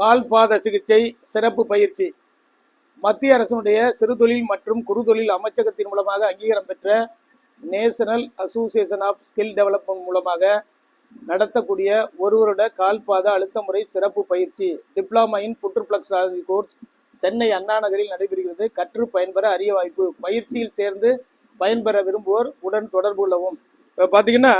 கால்பாத சிகிச்சை சிறப்பு பயிற்சி. மத்திய அரசினுடைய சிறுதொழில் மற்றும் குறுதொழில் அமைச்சகத்தின் மூலமாக அங்கீகாரம் பெற்ற national association of skill development மூலமாக நடத்தக்கூடிய ஒரு வருட கால்பாத அழுத்த முறை சிறப்பு பயிற்சி. Diploma in reflexology course Chennai Anna நகரில் நடைபெறுகிறது. கற்று பயன்பெற அரிய வாய்ப்பு. பயிற்சியில் சேர்ந்து பயன்பெற விரும்புவோர் உடன் தொடர்பு கொள்ளவும். இப்போ பார்த்தீங்கன்னா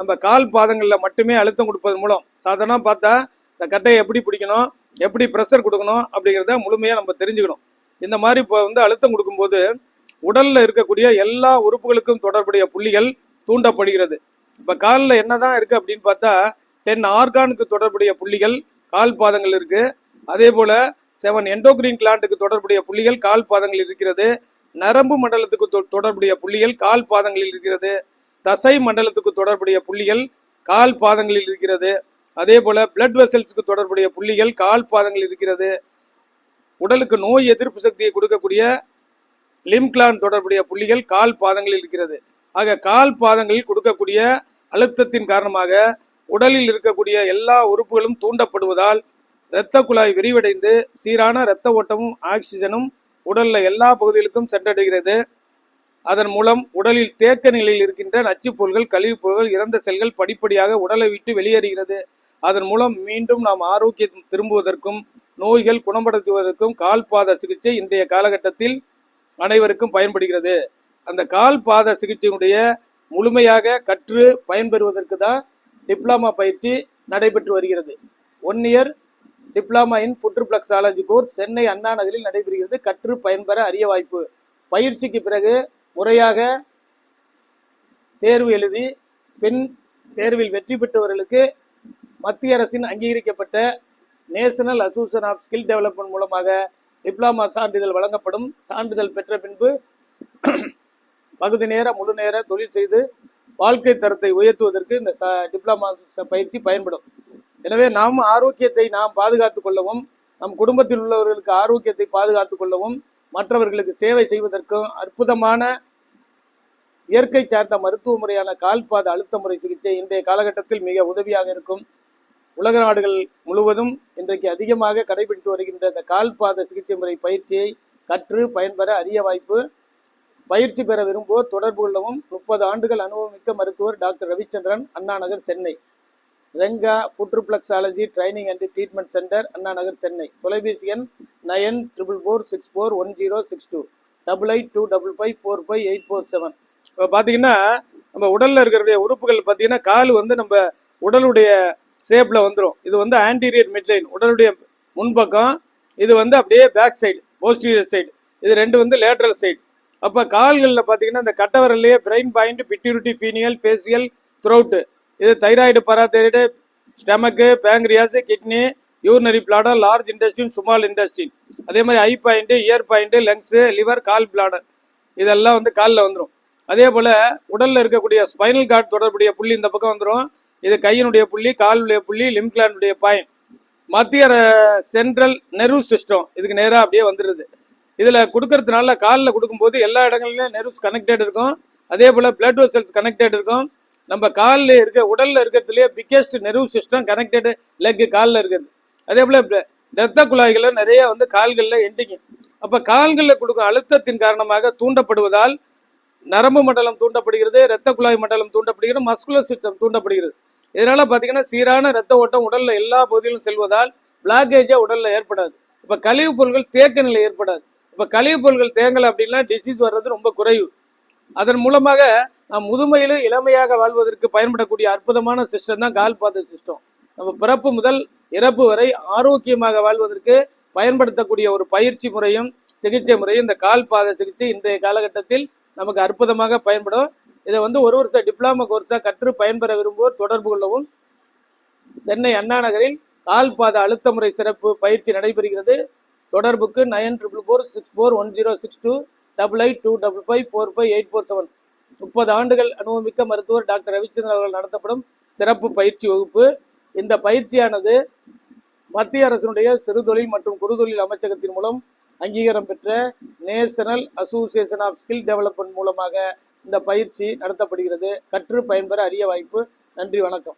நம்ம கால் பாதங்களில் மட்டுமே அழுத்தம் கொடுப்பதன் மூலம் சாதாரணமாக பார்த்தா இந்த கட்டையை எப்படி பிடிக்கணும்? எப்படி ப்ரெஷர் கொடுக்கணும் அப்படிங்கிறத முழுமையாக நம்ம தெரிஞ்சுக்கணும். இந்த மாதிரி இப்போ வந்து அழுத்தம் கொடுக்கும்போது உடலில் இருக்கக்கூடிய எல்லா உறுப்புகளுக்கும் தொடர்புடைய புள்ளிகள் தூண்டப்படுகிறது. இப்போ காலில் என்னதான் இருக்குது அப்படின்னு பார்த்தா டென் ஆர்கானுக்கு தொடர்புடைய புள்ளிகள் கால் பாதங்கள் இருக்குது அதே போல் செவன் எண்டோக்ரீன் கிளாண்டுக்கு தொடர்புடைய புள்ளிகள் கால் பாதங்களில் இருக்கிறது. நரம்பு மண்டலத்துக்கு தொ- தொடர்புடைய புள்ளிகள் கால் பாதங்களில் இருக்கிறது. தசை மண்டலத்துக்கு தொடர்புடைய புள்ளிகள் கால் பாதங்களில் இருக்கிறது. அதே போல பிளட் வெசல்ஸ்க்கு தொடர்புடைய புள்ளிகள் கால் பாதங்கள் இருக்கிறது. உடலுக்கு நோய் எதிர்ப்பு சக்தியை கொடுக்கக்கூடிய லிம்க்லான் தொடர்புடைய புள்ளிகள் கால் பாதங்களில் இருக்கிறது. ஆக கால் பாதங்களில் கொடுக்கக்கூடிய அழுத்தத்தின் காரணமாக உடலில் இருக்கக்கூடிய எல்லா உறுப்புகளும் தூண்டப்படுவதால் இரத்த குழாய் விரிவடைந்து சீரான இரத்த ஓட்டமும் ஆக்சிஜனும் உடலில் எல்லா பகுதிகளுக்கும் சென்றடைகிறது. அதன் மூலம் உடலில் தேக்க நிலையில் இருக்கின்ற நச்சுப்பொருள்கள் கழிவுப் பொருள்கள் இறந்த செல்கள் படிப்படியாக உடலை விட்டு வெளியேறுகிறது. அதன் மூலம் மீண்டும் நாம் ஆரோக்கியம் திரும்புவதற்கும் நோய்கள் குணப்படுத்துவதற்கும் கால் பாத சிகிச்சை இன்றைய காலகட்டத்தில் அனைவருக்கும் பயன்படுகிறது. அந்த கால் பாத சிகிச்சையினுடைய முழுமையாக கற்று பயன்பெறுவதற்கு தான் டிப்ளமா பயிற்சி நடைபெற்று வருகிறது. One year diploma in reflexology course Chennai Anna நகரில் நடைபெறுகிறது. கற்று பயன்பெற அரிய வாய்ப்பு. பயிற்சிக்கு பிறகு முறையாக தேர்வு எழுதி பின் தேர்வில் வெற்றி பெற்றவர்களுக்கு மத்திய அரசின் அங்கீகரிக்கப்பட்ட national association of skill development மூலமாக டிப்ளமா சான்றிதழ் வழங்கப்படும். சான்றிதழ் பெற்ற பின்பு பகுதி நேர முழு நேர தொழில் செய்து வாழ்க்கை தரத்தை உயர்த்துவதற்கு இந்த ச- டிப்ளமா பயிற்சி பயன்படும். எனவே நாம் ஆரோக்கியத்தை நாம் பாதுகாத்துக் கொள்ளவும் நம் குடும்பத்தில் உள்ளவர்களுக்கு ஆரோக்கியத்தை பாதுகாத்துக் கொள்ளவும் மற்றவர்களுக்கு சேவை செய்வதற்கும் அற்புதமான இயற்கை சார்ந்த மருத்துவ முறையான கால்பாத அழுத்த முறை சிகிச்சை இன்றைய காலகட்டத்தில் மிக உதவியாக இருக்கும். உலக நாடுகள் முழுவதும் இன்றைக்கு அதிகமாக கடைபிடித்து வருகின்ற இந்த கால்பாத சிகிச்சை முறை பயிற்சியை கற்று பயன்பெற அரிய வாய்ப்பு பயிற்சி பெற விரும்புவோர் தொடர்பு கொள்ளவும் முப்பது ஆண்டுகள் அனுபவமிக்க மருத்துவர் doctor Ravichandran Anna Nagar Chennai. Renga reflexology training and treatment centre Anna Nagar Chennai. தொலைபேசி எண் nine triple four six four one zero six two. Double eight two double five four five eight four seven. இப்போ பார்த்தீங்கன்னா நம்ம உடலில் இருக்கிற உறுப்புகள் பார்த்தீங்கன்னா கால் வந்து நம்ம உடலுடைய ஷேப்பில் வந்துடும் இது வந்து ஆன்டீரியர் மிட்லைன் உடலுடைய முன்பக்கம். இது வந்து அப்படியே பேக் சைடு போஸ்டீரியர் சைடு இது ரெண்டு வந்து லேட்ரல் சைடு அப்போ கால்களில் பார்த்தீங்கன்னா இந்த கட்டவரல்லையே brain point pituitary pineal facial throat இது thyroid parathyroid stomach pancreas kidney urinary bladder large intestine small intestine அதே மாதிரி eye point ear point lungs liver gall bladder இதெல்லாம் வந்து காலில் வந்துடும் அதே போல் உடலில் இருக்கக்கூடிய ஸ்பைனல் கார்டு தொடர்புடைய புள்ளி இந்த பக்கம் வந்துடும் இது கையினுடைய புள்ளி காலுடைய புள்ளி லிம்கிளானுடைய பாயிண்ட் மத்திய சென்ட்ரல் நெரு சிஸ்டம் இதுக்கு நேராக அப்படியே வந்துடுது இதில் கொடுக்கறதுனால காலில் கொடுக்கும்போது எல்லா இடங்கள்லையும் நெருஸ் கனெக்டட் இருக்கும். அதே போல் பிளட் வெசல்ஸ் கனெக்டட் இருக்கும். நம்ம காலில் இருக்க உடலில் இருக்கிறதுலேயே biggest nerve system connected leg காலில் இருக்கிறது அதே போல் ரத்த குழாய்களில் நிறைய வந்து கால்களில் எண்டிங்க அப்போ கால்களில் கொடுக்கும் அழுத்தத்தின் காரணமாக தூண்டப்படுவதால் நரம்பு மண்டலம் தூண்டப்படுகிறது இரத்த குழாய் மண்டலம் தூண்டப்படுகிறது மஸ்குலர் சிஸ்டம் தூண்டப்படுகிறது. இதனால பார்த்தீங்கன்னா சீரான ரத்த ஓட்டம் உடல்ல எல்லா பகுதியிலும் செல்வதால் பிளாக்கேஜா உடல்ல ஏற்படாது. இப்ப கழிவுப் பொருட்கள் தேக்க நிலை ஏற்படாது. இப்ப கழிவுப் பொருட்கள் தேங்கலை அப்படின்னா டிசீஸ் வர்றது ரொம்ப குறைவு. அதன் மூலமாக நாம் முதுமையிலும் இளமையாக வாழ்வதற்கு பயன்படக்கூடிய அற்புதமான சிஸ்டம் தான் கால்பாத சிஸ்டம் நம்ம பிறப்பு முதல் இறப்பு வரை ஆரோக்கியமாக வாழ்வதற்கு பயன்படுத்தக்கூடிய ஒரு பயிற்சி முறையும் சிகிச்சை முறையும் இந்த கால்பாத சிகிச்சை இன்றைய காலகட்டத்தில் நமக்கு அற்புதமாக பயன்படும். இதை வந்து ஒரு வருஷ டிப்ளமா கோர்ஸாக கற்று பயன்பெற விரும்புவோர் தொடர்பு கொள்ளவும் சென்னை அண்ணா நகரில் கால்பாத அழுத்த முறை சிறப்பு பயிற்சி நடைபெறுகிறது. தொடர்புக்கு nine triple four six four one zero six two double eight two double five four five eight four seven முப்பது ஆண்டுகள் அனுபவமிக்க மருத்துவர் டாக்டர் ரவிச்சந்திரன் அவர்கள் நடத்தப்படும் சிறப்பு பயிற்சி வகுப்பு. இந்த பயிற்சியானது மத்திய அரசினுடைய சிறுதொழில் மற்றும் குறுதொழில் அமைச்சகத்தின் மூலம் அங்கீகாரம் பெற்ற national association of skill development மூலமாக இந்த பயிற்சி நடத்தப்படுகிறது. கற்று பயன்பெற அரிய வாய்ப்பு. நன்றி வணக்கம்.